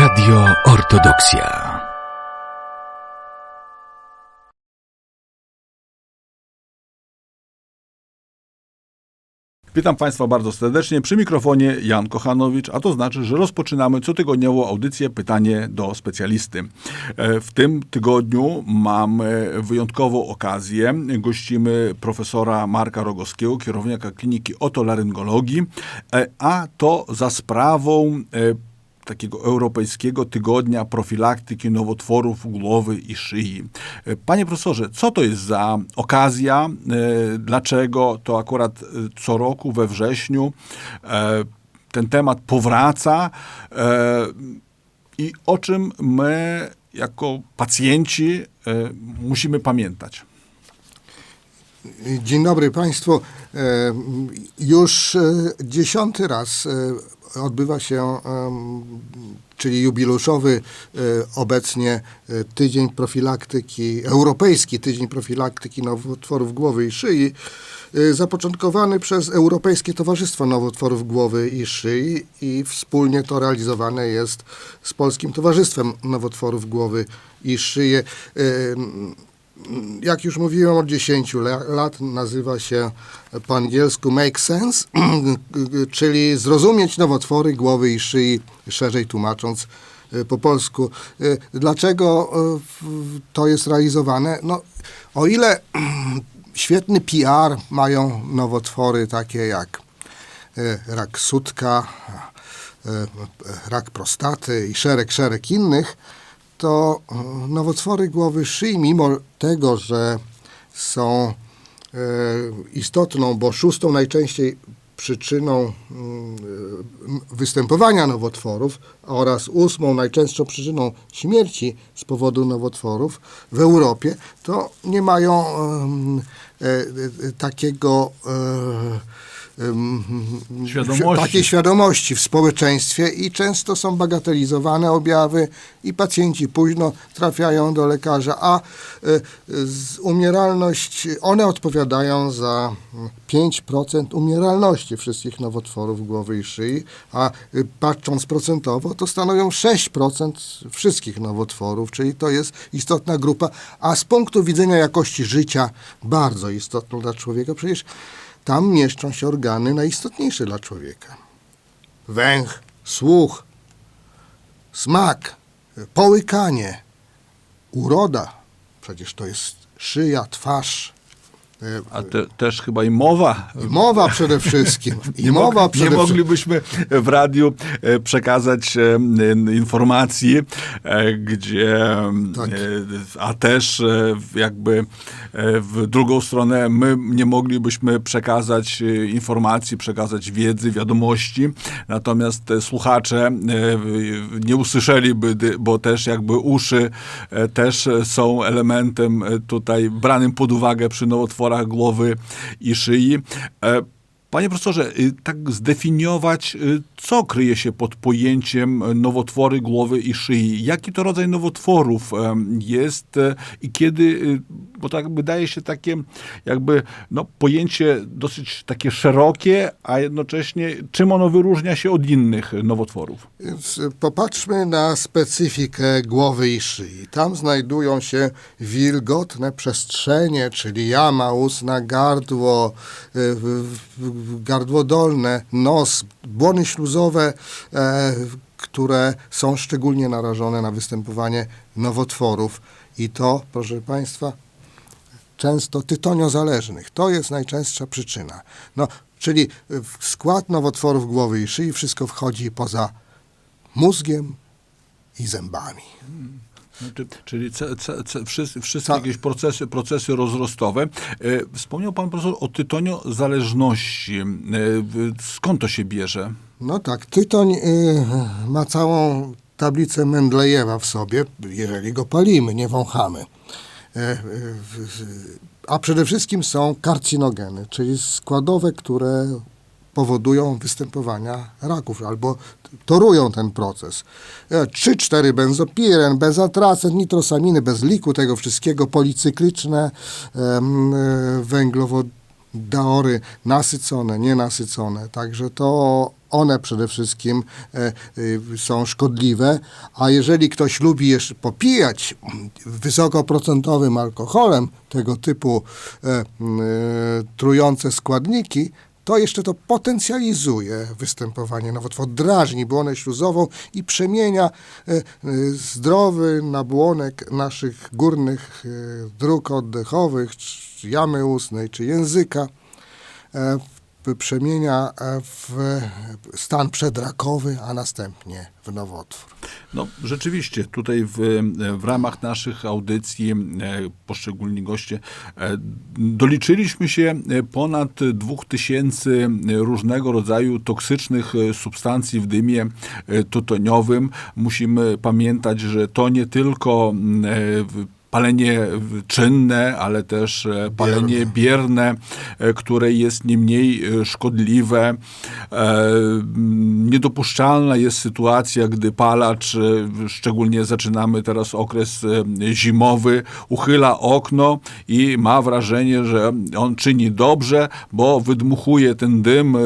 Radio Ortodoksja. Witam Państwa bardzo serdecznie. Przy mikrofonie Jan Kochanowicz, a to znaczy, że rozpoczynamy cotygodniową audycję Pytanie do specjalisty. E, W tym tygodniu mamy wyjątkową okazję. Gościmy profesora Marka Rogowskiego, kierownika kliniki otolaryngologii, e, a to za sprawą e, takiego europejskiego tygodnia profilaktyki nowotworów głowy i szyi. E, Panie profesorze, co to jest za okazja? E, Dlaczego to akurat e, co roku we wrześniu ten temat powraca i o czym my jako pacjenci musimy pamiętać? Dzień dobry Państwu. Już dziesiąty raz odbywa się, czyli jubileuszowy e, obecnie e, tydzień profilaktyki, europejski tydzień profilaktyki nowotworów głowy i szyi, e, zapoczątkowany przez Europejskie Towarzystwo Nowotworów Głowy i Szyi i wspólnie to realizowane jest z Polskim Towarzystwem Nowotworów Głowy i Szyi. Jak już mówiłem od 10 la- lat, nazywa się po angielsku make sense, czyli zrozumieć nowotwory głowy i szyi, szerzej tłumacząc e, po polsku. E, Dlaczego w- to jest realizowane? No, o ile świetny PR mają nowotwory takie jak rak sutka, rak prostaty i szereg, szereg innych, to e, nowotwory głowy szyi, mimo tego, że są e, istotną, bo szóstą najczęściej przyczyną mm, e, występowania nowotworów oraz ósmą najczęstszą przyczyną śmierci z powodu nowotworów w Europie, to nie mają takiego Świadomości. takiej świadomości w społeczeństwie i często są bagatelizowane objawy i pacjenci późno trafiają do lekarza, a e, umieralność, one odpowiadają za 5% umieralności wszystkich nowotworów głowy i szyi, a y, patrząc procentowo, to stanowią 6% wszystkich nowotworów, czyli to jest istotna grupa, a z punktu widzenia jakości życia bardzo istotną dla człowieka, przecież tam mieszczą się organy najistotniejsze dla człowieka. Węch, słuch, smak, połykanie, uroda, przecież to jest szyja, twarz, A te, też chyba i mowa i mowa przede wszystkim. I Nie, mowa przede nie moglibyśmy w radiu e, przekazać e, informacji, e, gdzie, Tak. e, a też e, jakby e, w drugą stronę my nie moglibyśmy przekazać e, informacji, przekazać wiedzy, wiadomości, natomiast e, słuchacze e, nie usłyszeliby, bo też jakby uszy e, też są elementem e, tutaj branym pod uwagę przy nowotworach głowy i szyi. E, Panie profesorze, y, tak zdefiniować, y, co kryje się pod pojęciem e, nowotwory głowy i szyi? Jaki to rodzaj nowotworów jest e, i kiedy, y, bo tak wydaje się takie jakby no, pojęcie dosyć takie szerokie, a jednocześnie czym ono wyróżnia się od innych nowotworów? Więc y, popatrzmy na specyfikę głowy i szyi. Tam znajdują się wilgotne przestrzenie, czyli jama ustna, gardło, y, gardło dolne, nos, błony śluzowe, e, które są szczególnie narażone na występowanie nowotworów. I to, proszę Państwa, często tytoniozależnych. To jest najczęstsza przyczyna. No, czyli w skład nowotworów głowy i szyi wszystko wchodzi poza mózgiem i zębami. Znaczy, czyli ce, ce, ce, wszyscy, wszystkie jakieś procesy, procesy rozrostowe. E, Wspomniał pan profesor o tytoniozależności. E, w- Skąd to się bierze? No tak, tytoń y, ma całą tablicę Mendlejewa w sobie, jeżeli go palimy, nie wąchamy. E, a przede wszystkim są karcinogeny, czyli składowe, które powodują występowania raków albo torują ten proces. E, 3-4 benzopiren, bezatracet, nitrosaminy, bez liku tego wszystkiego, policykliczne e, węglowodory nasycone, nienasycone. Także to one przede wszystkim e, y, są szkodliwe, a jeżeli ktoś lubi jeszcze popijać wysokoprocentowym alkoholem tego typu e, e, trujące składniki, to jeszcze to potencjalizuje występowanie nowotworu, drażni błonę śluzową i przemienia e, e, zdrowy nabłonek naszych górnych e, dróg oddechowych, czy jamy ustnej, czy języka, przemienia e, w stan przedrakowy, a następnie w nowotwór. No rzeczywiście, tutaj w, w ramach naszych audycji e, poszczególni goście e, doliczyliśmy się ponad 2000 różnego rodzaju toksycznych substancji w dymie tytoniowym. Musimy pamiętać, że to nie tylko palenie czynne, ale też e, palenie bierne, e, które jest nie mniej e, szkodliwe. Niedopuszczalna jest sytuacja, gdy palacz, szczególnie zaczynamy teraz okres zimowy, uchyla okno i ma wrażenie, że on czyni dobrze, bo wydmuchuje ten dym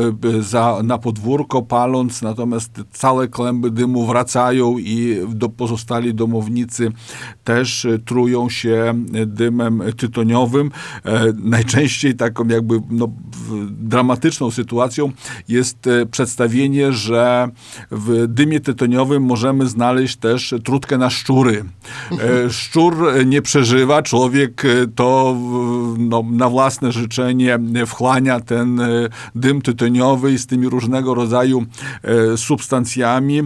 za, na podwórko paląc, natomiast całe kłęby dymu wracają i do pozostali domownicy też e, trują się dymem tytoniowym. E, najczęściej taką jakby no, dramatyczną sytuacją jest e, przedstawienie, że w dymie tytoniowym możemy znaleźć też trutkę na szczury. E, szczur e, nie przeżywa, człowiek e, to no, na własne życzenie wchłania ten e, dym tytoniowy i z tymi różnego rodzaju e, substancjami.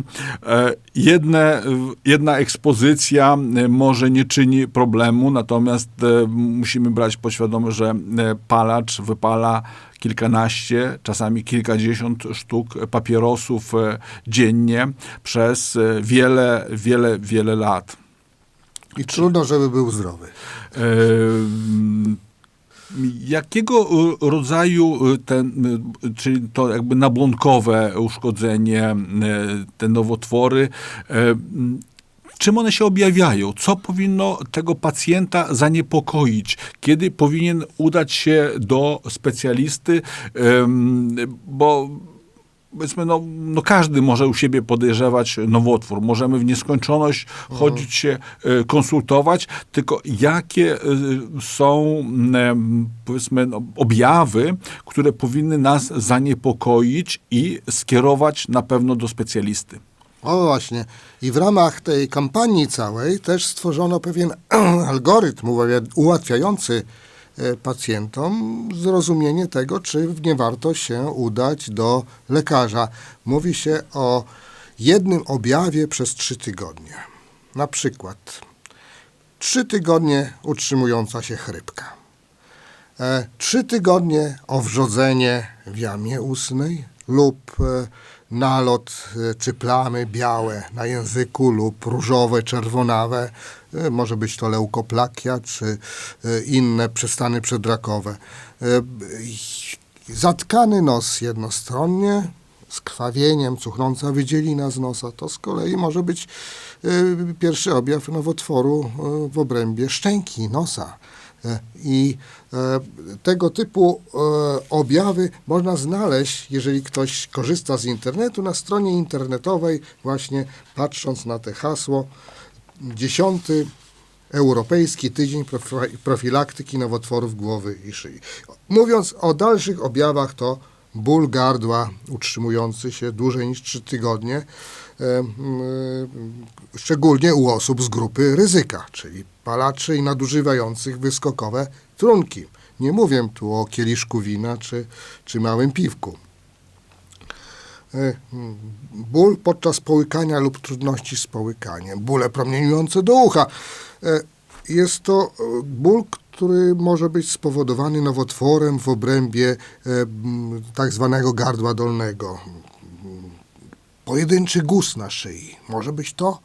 E, Jedne, jedna ekspozycja e, może nie czyni problemu, natomiast e, musimy brać pod świadomość, że e, palacz wypala kilkanaście, czasami kilkadziesiąt sztuk papierosów e, dziennie przez wiele, wiele, wiele lat. I trudno, żeby był zdrowy. E, Jakiego rodzaju ten, czyli to jakby nabłonkowe uszkodzenie, te nowotwory, czym one się objawiają? Co powinno tego pacjenta zaniepokoić? Kiedy powinien udać się do specjalisty? Bo powiedzmy, no, no każdy może u siebie podejrzewać nowotwór. Możemy w nieskończoność chodzić się, e, konsultować, tylko jakie e, są, powiedzmy, no, objawy, które powinny nas zaniepokoić i skierować na pewno do specjalisty. O właśnie. I w ramach tej kampanii całej też stworzono pewien algorytm ułatwiający e, pacjentom zrozumienie tego, czy nie warto się udać do lekarza. Mówi się o jednym objawie przez trzy tygodnie. Na przykład trzy tygodnie utrzymująca się chrypka. E, Trzy tygodnie owrzodzenie w jamie ustnej lub e, nalot e, czy plamy białe na języku lub różowe, czerwonawe. E, Może być to leukoplakia czy e, inne przestany przedrakowe. Zatkany nos jednostronnie z krwawieniem, cuchnąca wydzielina z nosa. To z kolei może być pierwszy objaw nowotworu w obrębie szczęki, nosa. I e, tego typu e, objawy można znaleźć, jeżeli ktoś korzysta z internetu, na stronie internetowej, właśnie patrząc na te hasło, dziesiąty Europejski Tydzień Profi- Profilaktyki Nowotworów Głowy i Szyi. Mówiąc o dalszych objawach, to ból gardła utrzymujący się dłużej niż 3 tygodnie, e, e, szczególnie u osób z grupy ryzyka, czyli palaczy i nadużywających wyskokowe trunki. Nie mówię tu o kieliszku wina czy, czy małym piwku. E, Ból podczas połykania lub trudności z połykaniem, bóle promieniujące do ucha. Jest to ból, który może być spowodowany nowotworem w obrębie e, tak zwanego gardła dolnego. Pojedynczy guz na szyi. Może być to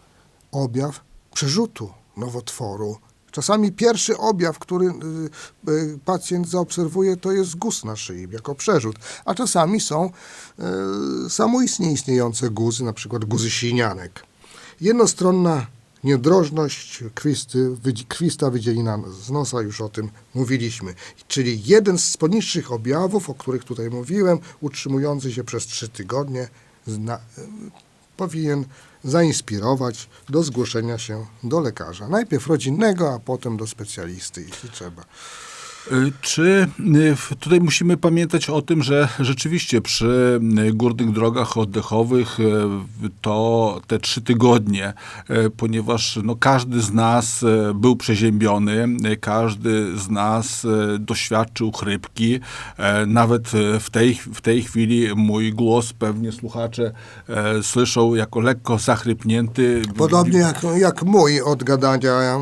objaw przerzutu nowotworu. Czasami pierwszy objaw, który y, y, pacjent zaobserwuje, to jest guz na szyi jako przerzut, a czasami są y, samoistnie istniejące guzy, na przykład guzy sinianek. Jednostronna niedrożność, kwisty, kwista wydzielina z nosa, już o tym mówiliśmy. Czyli jeden z poniższych objawów, o których tutaj mówiłem, utrzymujący się przez trzy tygodnie, zna, powinien zainspirować do zgłoszenia się do lekarza. Najpierw rodzinnego, a potem do specjalisty, jeśli trzeba. Y, Czy y, tutaj musimy pamiętać o tym, że rzeczywiście przy y, górnych drogach oddechowych to te trzy tygodnie, ponieważ no, każdy z nas był przeziębiony, każdy z nas doświadczył chrypki. Nawet w tej, w tej chwili mój głos pewnie słuchacze słyszą jako lekko zachrypnięty. Podobnie jak, jak mój od gadania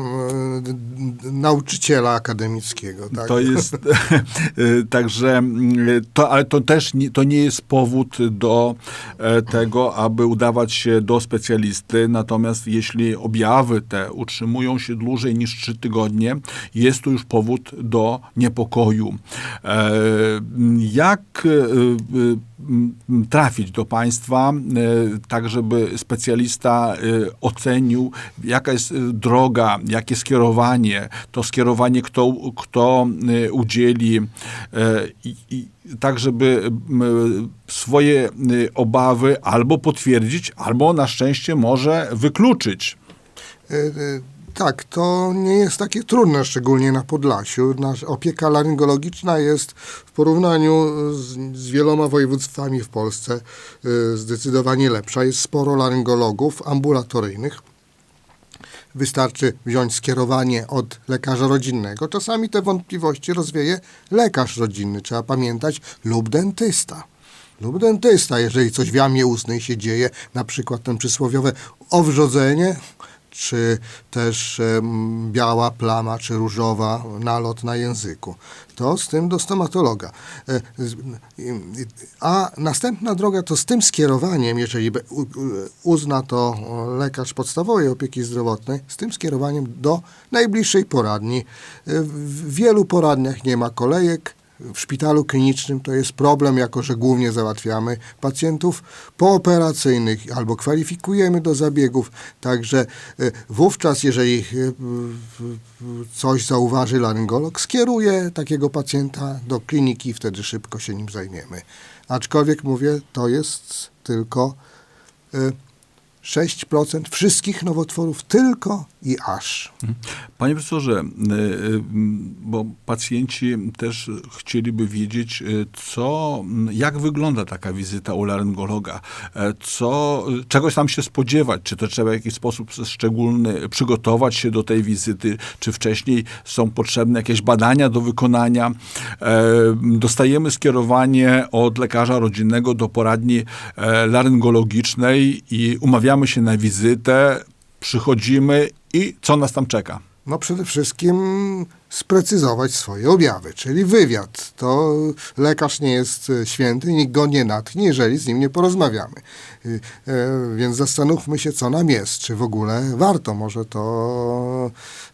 d- d- nauczyciela akademickiego. Tak? To jest y, także, y, to, ale to też nie, to nie jest powód do e, tego, aby udawać się do specjalisty. Natomiast jeśli objawy te utrzymują się dłużej niż trzy tygodnie, jest to już powód do niepokoju. E, Jak y, trafić do państwa, y, tak żeby specjalista y, ocenił, jaka jest y, droga, jakie skierowanie, to skierowanie kto, kto udzieli, i, i, tak żeby swoje obawy albo potwierdzić, albo na szczęście może wykluczyć. Tak, to nie jest takie trudne, szczególnie na Podlasiu. Nasz opieka laryngologiczna jest w porównaniu z, z wieloma województwami w Polsce e, zdecydowanie lepsza. Jest sporo laryngologów ambulatoryjnych. Wystarczy wziąć skierowanie od lekarza rodzinnego. Czasami te wątpliwości rozwieje lekarz rodzinny, trzeba pamiętać, lub dentysta. Lub dentysta, jeżeli coś w jamie ustnej się dzieje, na przykład ten przysłowiowe owrzodzenie, czy też em, biała plama, czy różowa nalot na języku. To z tym do stomatologa. E, A następna droga to z tym skierowaniem, jeżeli uzna to o, lekarz podstawowej opieki zdrowotnej, z tym skierowaniem do najbliższej poradni. E, W wielu poradniach nie ma kolejek, w szpitalu klinicznym to jest problem, jako że głównie załatwiamy pacjentów pooperacyjnych albo kwalifikujemy do zabiegów. Także e, wówczas, jeżeli e, coś zauważy laryngolog, skieruje takiego pacjenta do kliniki i wtedy szybko się nim zajmiemy. Aczkolwiek mówię, to jest tylko e, 6% wszystkich nowotworów tylko i aż. Panie profesorze, y, y, bo pacjenci też chcieliby wiedzieć, y, co, jak wygląda taka wizyta u laryngologa, co, czegoś tam się spodziewać, czy to trzeba w jakiś sposób szczególny przygotować się do tej wizyty, czy wcześniej są potrzebne jakieś badania do wykonania. Dostajemy skierowanie od lekarza rodzinnego do poradni laryngologicznej i umawiamy się na wizytę, przychodzimy i co nas tam czeka? No przede wszystkim sprecyzować swoje objawy, czyli wywiad. To lekarz nie jest e, święty, nikt go nie natchnie, jeżeli z nim nie porozmawiamy. Y, e, Więc zastanówmy się, co nam jest, czy w ogóle warto. Może to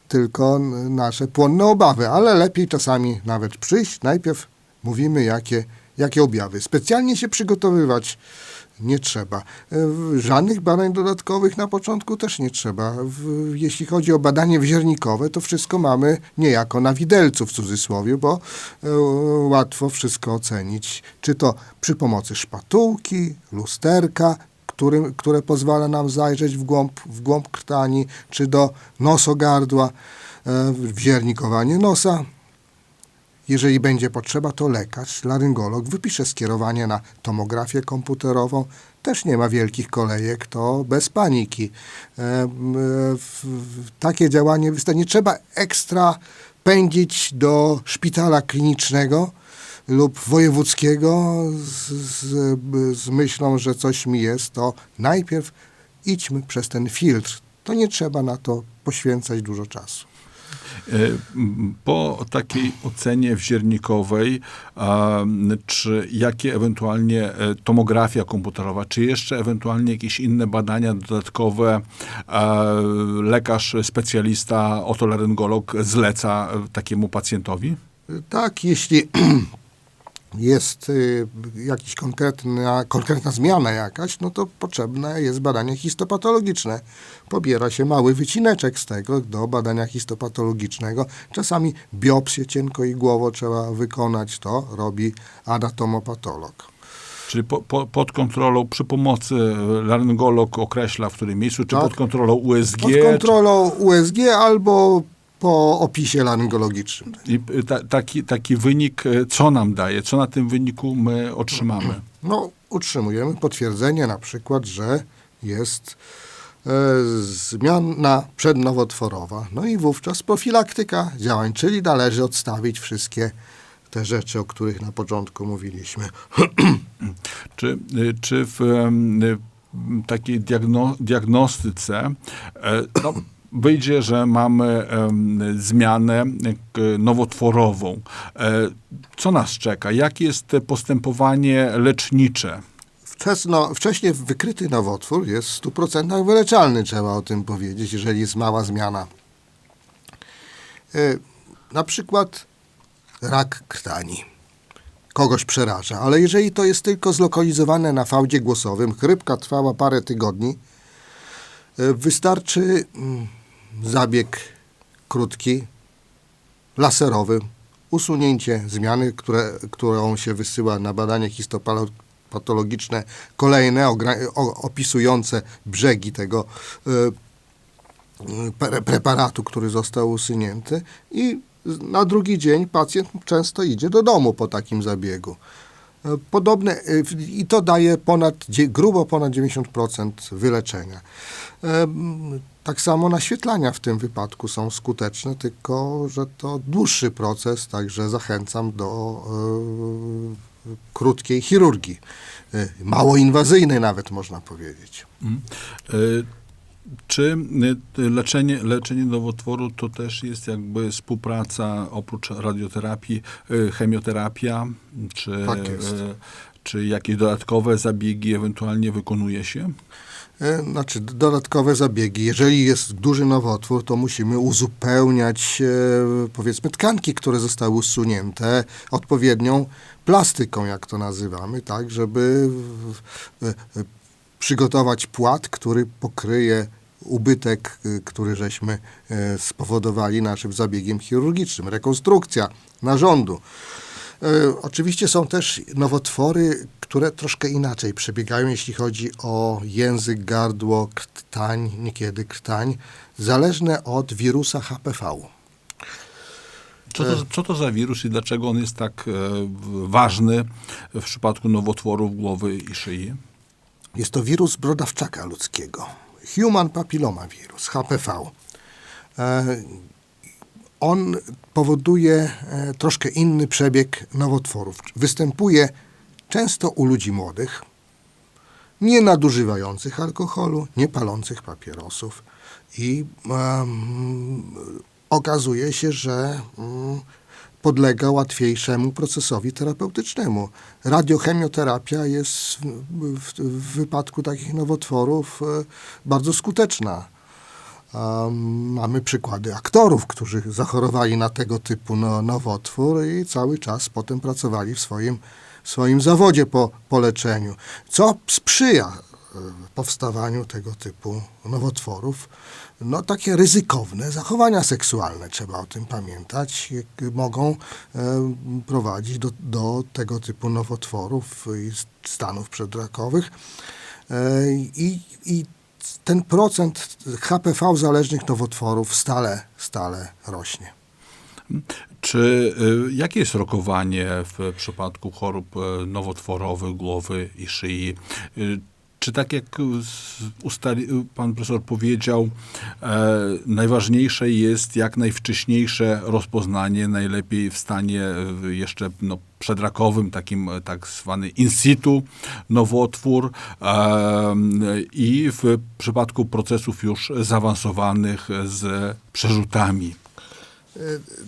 tylko nasze płonne obawy, ale lepiej czasami nawet przyjść. Najpierw mówimy, jakie, jakie objawy. Specjalnie się przygotowywać nie trzeba. E, Żadnych badań dodatkowych na początku też nie trzeba. Jeśli chodzi o badanie wziernikowe, to wszystko mamy niejako na widelcu w cudzysłowie, bo e, łatwo wszystko ocenić. Czy to przy pomocy szpatułki, lusterka, którym, które pozwala nam zajrzeć w głąb, w głąb krtani, czy do nosogardła, e, wziernikowanie nosa, jeżeli będzie potrzeba, to lekarz, laryngolog wypisze skierowanie na tomografię komputerową. Też nie ma wielkich kolejek, to bez paniki. E, e, w- Takie działanie wystarczy. Trzeba ekstra pędzić do szpitala klinicznego lub wojewódzkiego z, z, z myślą, że coś mi jest, to najpierw idźmy przez ten filtr. To nie trzeba na to poświęcać dużo czasu. E, m, Po takiej ocenie wziernikowej, czy jakie ewentualnie e, tomografia komputerowa, czy jeszcze ewentualnie jakieś inne badania dodatkowe a, lekarz specjalista, otolaryngolog zleca e, takiemu pacjentowi? Tak, jeśli jest y, jakiś konkretna, konkretna zmiana jakaś, no to potrzebne jest badanie histopatologiczne. Pobiera się mały wycineczek z tego do badania histopatologicznego. Czasami biopsję cienko i głowo trzeba wykonać, to robi anatomopatolog. Czyli po, po, pod kontrolą, przy pomocy e, laryngolog określa w którym miejscu, czy Tak. pod kontrolą USG, Pod kontrolą USG albo po opisie laryngologicznym. I y, ta, taki, taki wynik, y, co nam daje? Co na tym wyniku my otrzymamy? No, utrzymujemy potwierdzenie na przykład, że jest e, zmiana przednowotworowa. No i wówczas profilaktyka działań, czyli należy odstawić wszystkie te rzeczy, o których na początku mówiliśmy. Czy, y, czy w y, takiej diagno, diagnostyce e, no, wyjdzie, że mamy zmianę k- nowotworową? E, Co nas czeka? Jakie jest postępowanie lecznicze? Wczesno, wcześniej wykryty nowotwór jest w 100% wyleczalny, trzeba o tym powiedzieć, jeżeli jest mała zmiana. E, Na przykład rak krtani. Kogoś przeraża, ale jeżeli to jest tylko zlokalizowane na fałdzie głosowym, chrypka trwała parę tygodni, e, wystarczy mm, zabieg krótki, laserowy, usunięcie zmiany, które, którą się wysyła na badanie histopatologiczne, kolejne opisujące brzegi tego e, pre- preparatu, który został usunięty i na drugi dzień pacjent często idzie do domu po takim zabiegu. Podobne, w- i to daje ponad, grubo ponad 90% wyleczenia. Tak samo naświetlania w tym wypadku są skuteczne, tylko że to dłuższy proces, także zachęcam do e, krótkiej chirurgii. E, mało inwazyjnej nawet można powiedzieć. Y, Czy y, leczenie, leczenie nowotworu to też jest jakby współpraca oprócz radioterapii, y, chemioterapia, czy, Tak y, czy jakieś dodatkowe zabiegi ewentualnie wykonuje się? E, Znaczy, dodatkowe zabiegi. Jeżeli jest duży nowotwór, to musimy uzupełniać, e, powiedzmy, tkanki, które zostały usunięte odpowiednią plastyką, jak to nazywamy, tak, żeby w- przygotować płat, który pokryje ubytek, y, który żeśmy e, spowodowali naszym zabiegiem chirurgicznym. Rekonstrukcja narządu. E, Oczywiście są też nowotwory, które troszkę inaczej przebiegają, jeśli chodzi o język, gardło, krtań, niekiedy krtań, zależne od wirusa HPV. Co to, co to za wirus i dlaczego on jest tak e, ważny w przypadku nowotworów głowy i szyi? Jest to wirus brodawczaka ludzkiego. Human papilloma virus, HPV. E, On powoduje e, troszkę inny przebieg nowotworów. Występuje często u ludzi młodych, nie nadużywających alkoholu, nie palących papierosów. I em, okazuje się, że mm, podlega łatwiejszemu procesowi terapeutycznemu. Radiochemioterapia jest w, w, w wypadku takich nowotworów e, bardzo skuteczna. Um, mamy przykłady aktorów, którzy zachorowali na tego typu no, nowotwór i cały czas potem pracowali w swoim, swoim zawodzie po, po leczeniu, co sprzyja e, powstawaniu tego typu nowotworów. No, takie ryzykowne zachowania seksualne, trzeba o tym pamiętać, mogą e, prowadzić do, do tego typu nowotworów i stanów przedrakowych. E, I, I ten procent HPV zależnych nowotworów stale, stale rośnie. Czy y, jakie jest rokowanie w przypadku chorób e, nowotworowych głowy i szyi? Czy tak jak pan profesor powiedział, e, najważniejsze jest jak najwcześniejsze rozpoznanie, najlepiej w stanie e, jeszcze no, przedrakowym, takim e, tak zwany in situ nowotwór e, i w przypadku procesów już zaawansowanych z przerzutami.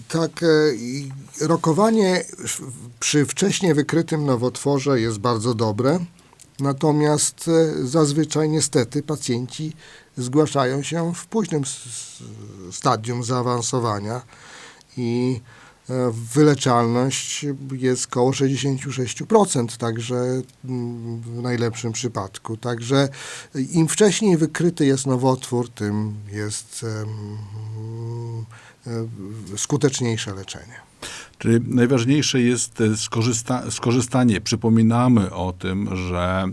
Tak, e, rokowanie przy wcześnie wykrytym nowotworze jest bardzo dobre, natomiast e, zazwyczaj niestety pacjenci zgłaszają się w późnym stadium zaawansowania i e, wyleczalność jest koło 66%, także mm, w najlepszym przypadku. Także im wcześniej wykryty jest nowotwór, tym jest em, e, skuteczniejsze leczenie. Czyli najważniejsze jest e, skorzysta, skorzystanie. Przypominamy o tym, że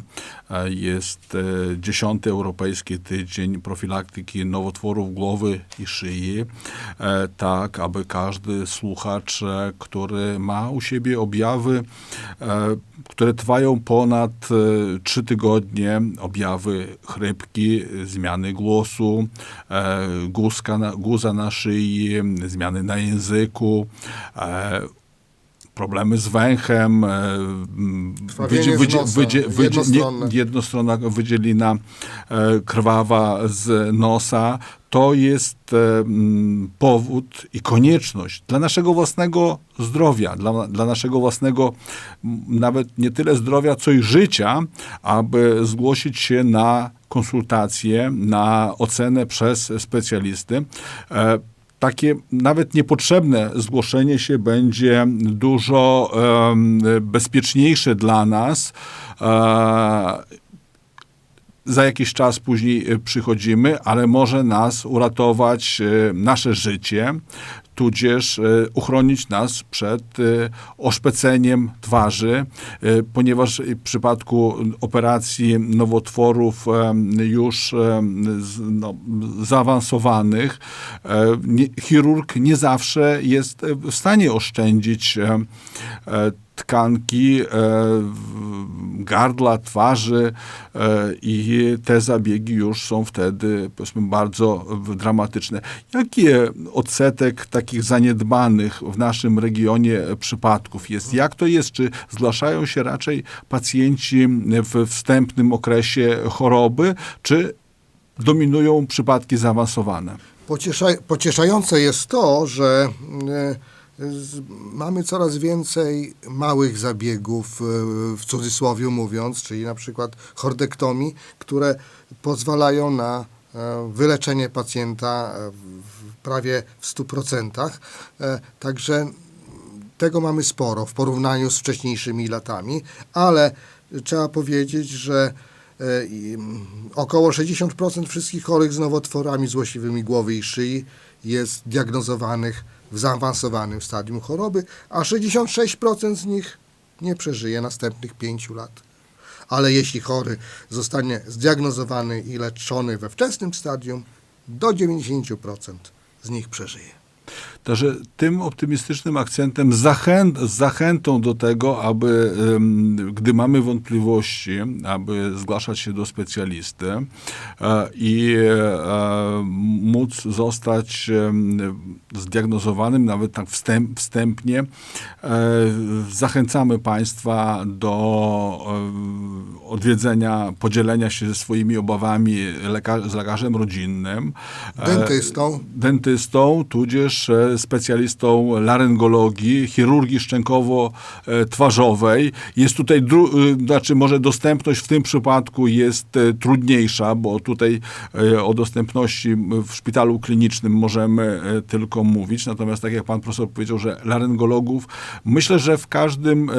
e, jest e, dziesiąty Europejski Tydzień Profilaktyki Nowotworów Głowy i Szyi, tak aby każdy słuchacz, który ma u siebie objawy, które trwają ponad trzy tygodnie, objawy chrypki, zmiany głosu, guzka na, guza na szyi, zmiany na języku, problemy z węchem, e, z nosa, jednostronne. nie, jednostronna wydzielina e, krwawa z nosa, to jest e, powód i konieczność dla naszego własnego zdrowia, dla, dla naszego własnego nawet nie tyle zdrowia, co i życia, aby zgłosić się na konsultację, na ocenę przez specjalisty. Takie nawet niepotrzebne zgłoszenie się będzie dużo bezpieczniejsze dla nas. E, za jakiś czas później przychodzimy, ale może nas uratować e, nasze życie, tudzież e, uchronić nas przed e, oszpeceniem twarzy, e, ponieważ w przypadku operacji nowotworów już no, zaawansowanych chirurg nie zawsze jest w stanie oszczędzić tkanki e, gardła, twarzy e, i te zabiegi już są wtedy powiedzmy bardzo dramatyczne. Jaki odsetek takich zaniedbanych w naszym regionie przypadków jest? Jak to jest? Czy zgłaszają się raczej pacjenci w wstępnym okresie choroby, czy dominują przypadki zaawansowane? Pociesza, pocieszające jest to, że e, mamy coraz więcej małych zabiegów, e, w cudzysłowie mówiąc, czyli na przykład chordektomii, które pozwalają na e, wyleczenie pacjenta e, w, prawie w 100%. E, Także tego mamy sporo w porównaniu z wcześniejszymi latami, ale trzeba powiedzieć, że około 60% wszystkich chorych z nowotworami złośliwymi głowy i szyi jest diagnozowanych w zaawansowanym stadium choroby, a 66% z nich nie przeżyje następnych 5 lat. Ale jeśli chory zostanie zdiagnozowany i leczony we wczesnym stadium, do 90% z nich przeżyje. Także tym optymistycznym akcentem, zachęt, zachętą do tego, aby, gdy mamy wątpliwości, aby zgłaszać się do specjalisty e, i e, móc zostać zdiagnozowanym, nawet tak wstęp, wstępnie, e, zachęcamy Państwa do odwiedzenia, podzielenia się ze swoimi obawami leka- z lekarzem rodzinnym. Dentystą. dentystą, tudzież specjalistą laryngologii, chirurgii szczękowo-twarzowej. Jest tutaj, y, znaczy może dostępność w tym przypadku jest e, trudniejsza, bo tutaj e, o dostępności w szpitalu klinicznym możemy tylko mówić. Natomiast tak jak pan profesor powiedział, że laryngologów, myślę, że w każdym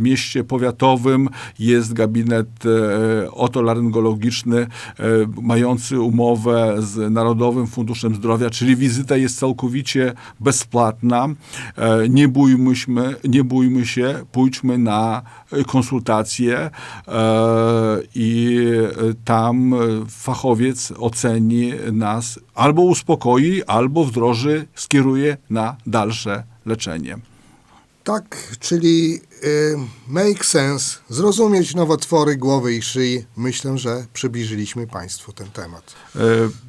mieście powiatowym jest gabinet otolaryngologiczny mający umowę z Narodowym Funduszem Zdrowia, czyli wizyta jest całkowicie bezpłatna. E, Nie bójmy się, nie bójmy się pójdźmy na e, konsultację e, i tam fachowiec oceni nas, albo uspokoi, albo wdroży, skieruje na dalsze leczenie. Tak, czyli make sense, zrozumieć nowotwory głowy i szyi. Myślę, że przybliżyliśmy Państwu ten temat. E,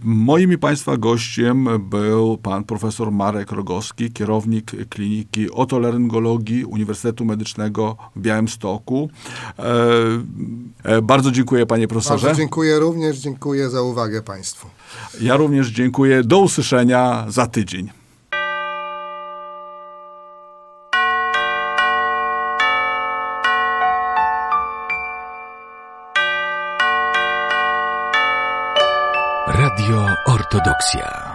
Moim i Państwa gościem był pan profesor Marek Rogowski, kierownik Kliniki Otolaryngologii Uniwersytetu Medycznego w Białymstoku. E, e, Bardzo dziękuję panie profesorze. Bardzo dziękuję również, dziękuję za uwagę Państwu. Ja również dziękuję. Do usłyszenia za tydzień. Radio Ortodoksja.